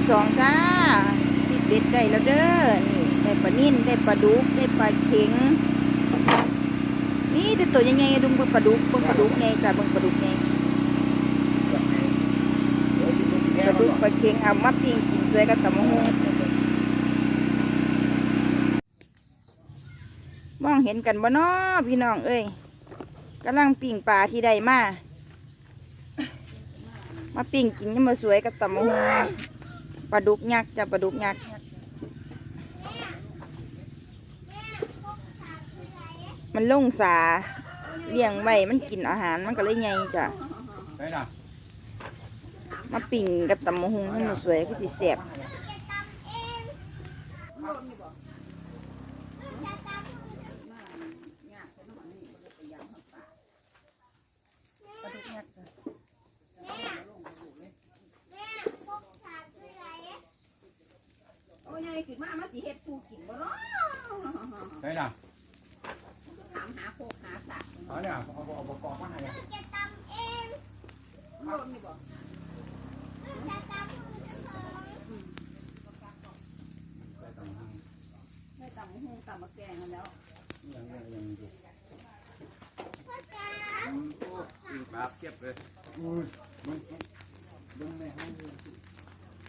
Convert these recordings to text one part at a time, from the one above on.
ที่สองจ้าสิเด็ดได้แล้วเด้อนี่ได้ปลานิ่นได้ปลาดุกได้ปลาเข็งนี่แต่ตัวใหญ่ๆดุงเบิ่งปลาดุกบึงปลาดุกไงจ้าเบิ่งปลาดุกไงปลาดุกปลาเข็งเอามาปิ้งกินด้วยกับตำมะฮุงมองเห็นกันบ่น้อพี่น้องเอ้ยกำลังปิ้งปลาที่ใดมา มาปิ้งกินยังมาสวยกับตำมะฮุง ปลาดุกยักษ์จ้ะปลาดุกยักษ์มันลงสาเลี้ยงไว้มันกินอาหารมันก็เลยใหญ่จ้ะได้ล่ะมาปิ้งกับตำมะฮุงยังมาสวยก็สิแซ่บ โอ้ยายขึ้น มามาสิเฮ็ดปูกินบ่เนาะได้ล่ะถามหาโคกหาสักเอาเนี่ยเอาเอาเอาประกอบมาให้เนี่ยโลดนี่บ่ไม่ตำหูตำมะแกงกันแล้วยังยังยังอยู่ครับเก็บเลยอุ้ยมันมันมันไม่ให้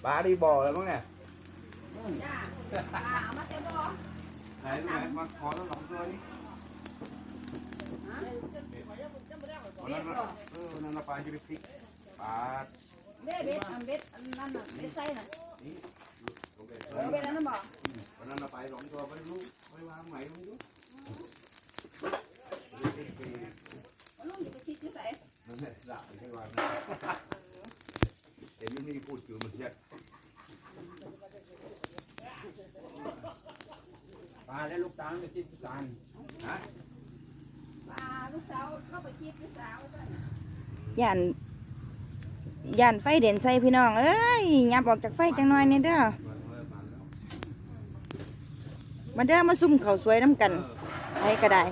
ปลาดีบ่อแล้วมั้งเนี่ย ไหนไหนมาขอทั้งสองตัวนี้วันนั้นน่ะเออวันนั้นน่ะปลาอยู่ในพริกปลาเด้เบ็ดอันเบ็ดอันนั้นน่ะเบ็ดไส้น่ะลงไปเออเบ็ดอันนั้นบ่วันนั้นน่ะไปสองตัวไปลูกไปวางไหนลูก ลุงจะไปคิดอยู่ไส นั่นแหละด่าให้วางเห็นยังไม่พูดคือมันเช็ด ปลาและลูกตาลไม่ติดตาลฮะปลาลูกสาวเข้าไปคิดลูกสาวจ้ะย่านย่านไฟเด่นใส่พี่น้อง เอ้ยยับออกจากไฟจังหน่อยนี่เด้อมาแล้วมาแล้วมาเด้อมาซุ่มเขาวสวยน้ำกันไปก็ได้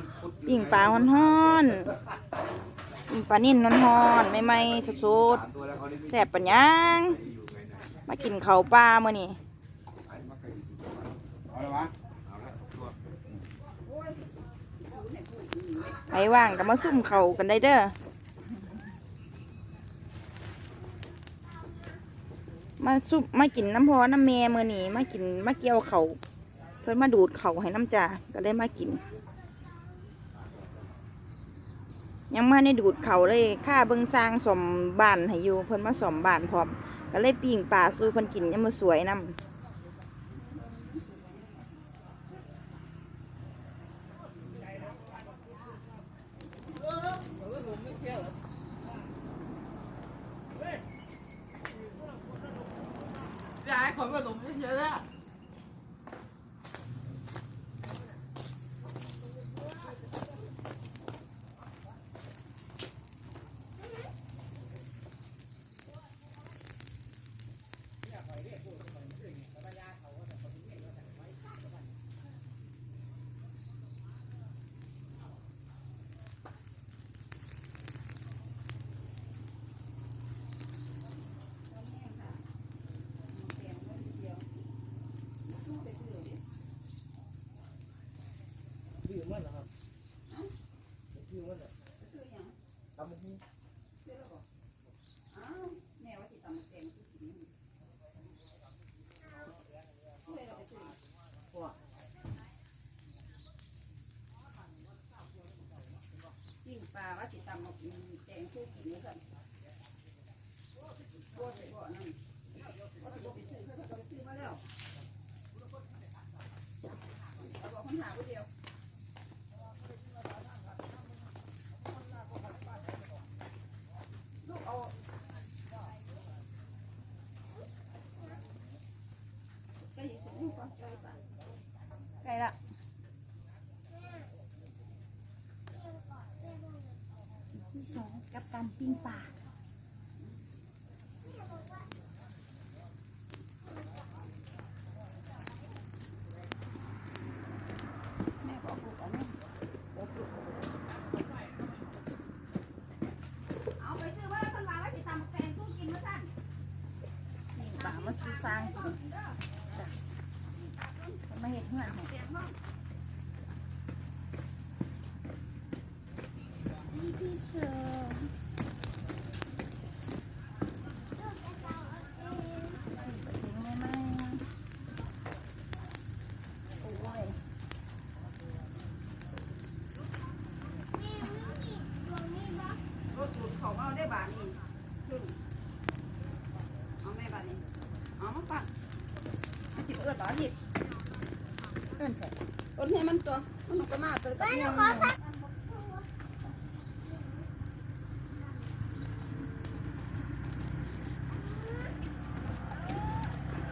ปิ้งปลาฮ้อนๆปิ้งปลานิ่นฮ้อนๆใหม่ๆสดสามตัวแล้วเขาได้ๆแซ่บปัญญังอยู่ไงนะมากินข้าวปลามื้อนี้ไปมาไกลอยู่ตัวเอาละวะ เอาละตัว ไปว่างก็มาซุ่มเขากันได้เด้อ มาซุ่มมากินน้ำพอน้ำแม่มือนี้มากินมาเกี่ยวเขาเพิ่นมาดูดเขาให้น้ำจ่าก็เลยมากิน ยังมาในดูดเขาเลยค่าเบิงสร้างสมบ้านให้อยู่เพิ่นมาสมบ้านพร้อม ก็เลยปิ้งปลาสู้เพิ่นกินยังมาสวยน้ำ ยายขนขนมเยอะแล้ว แม่ว่าสิตำแกงที่กินปิ้งปลาว่าสิตำแกงคู่กินนี่สั่นบ่สิบ่นั่นว่าสิบ่ไปซื้อเขาจะไปซื้อมาแล้วเอาบอกคนหาผู้เดียวลูกเอา ก็เห็นคนนี้ก็ใจปะ ใกล้ละที่สอง กับการปิ้งปลาแม่บอกลูกเอาแม่ เอาไปซื้อว่าท่านว่าว่าสิตำแกงคู่กินมาท่าน ปิ้งปลามา สร้างกินจ้ะเพิ่นมาเฮ็ดเฮือนให้ นี่พี่เชิญ ทิ้งไว้ไหมโอ้ย รถดูดเขาเอาได้บาทนี่ครึ่งเอาแม่บาทนี่เอามาปัก เอาสิเอื้อนเหรอหยิบเอิ้นใส่อื้อนให้มันตัว มันก็มาตัวกับเงี้ย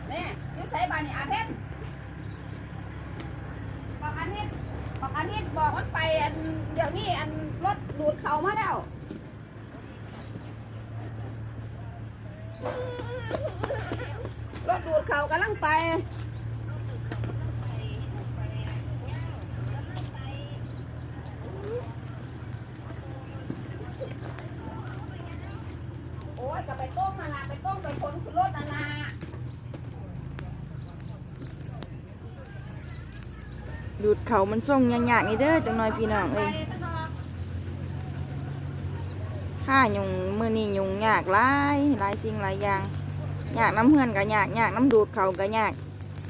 เนี่ยอยู่ใส่บานี่อาเพชรบอกอันนี้บอกอันนี้บอกมันไปอันเดี๋ยวนี้อันรถดูดเขามาแล้วรถดูดเขากำลังไป โอ้ยก็ไปต้มนาลาไปต้มไปค นคือรถนาลาดูดเขามันส่งยากๆนี่เด้อจังหน่อยพี่น้องเอ้ยซะเนาะค่ายุงมือนี้ยุงยากหลายหลายสิ่งหลายอย่างยากน้ำเฮือนก็ยากยากน้ำดูดเขาก็ยาก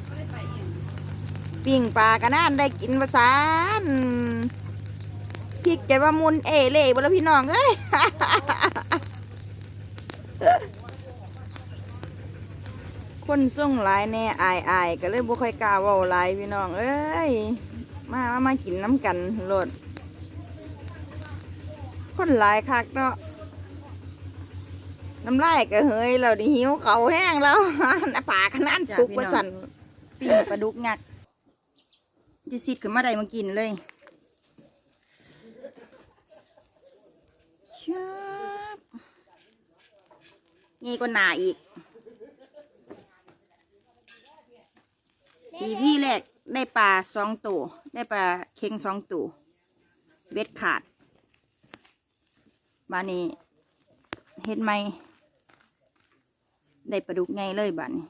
ปเองปิ้งปลาก็น่านได้กินประสานพริกจะว่ามุนเอเล่บ่แล้วพี่น้องเอ้ย คนส่งหลายแน่อายอายก็เลยบ่ค่อยกล้าเว้าหลายพี่น้อง เอ้ย มามามากินน้ำกันโลดคนหลายคักเนาะน้ำลายก็เฮยเราดิหิวเขาแห้งแล้วน้าปากขนาดสุกว่าสั่นปิ้งปลาดุกงัดจะซิดขึ้นมาได้มากินเลยชับนี่ก็หนาอีก อีพี่แรกได้ ปลาสองตัวได้ปลาเค็งสองตัวเบ็ดขาดบานนี้เฮ็ดไหมได้ปลาดุกไงเลยบานี้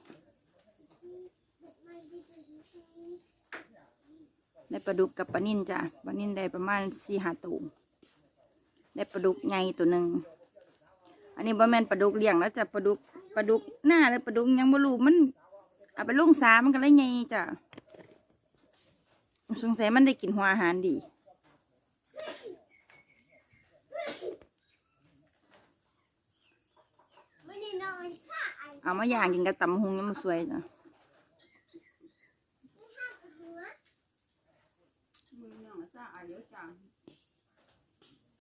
ได้ปลาดุกกับปลานิ่นจ้ะปลานิ่นได้ประมาณสี่ห้าตัวได้ปลาดุกไงตัวหนึ่งอันนี้บ่แมนปลาดุกเลี้ยงแล้วจะปลาดุกปลาดุกหน้าเลยปลาดุกยังบ่รู้มันเอาไปลงสามันก็เลยไงจ้ะ สงสัยมันได้กินหัวอาหารดีไม่ได้นอนค่ะไอ้เอามาย่างกินกับตำหุงยังมันสวยจ้ะ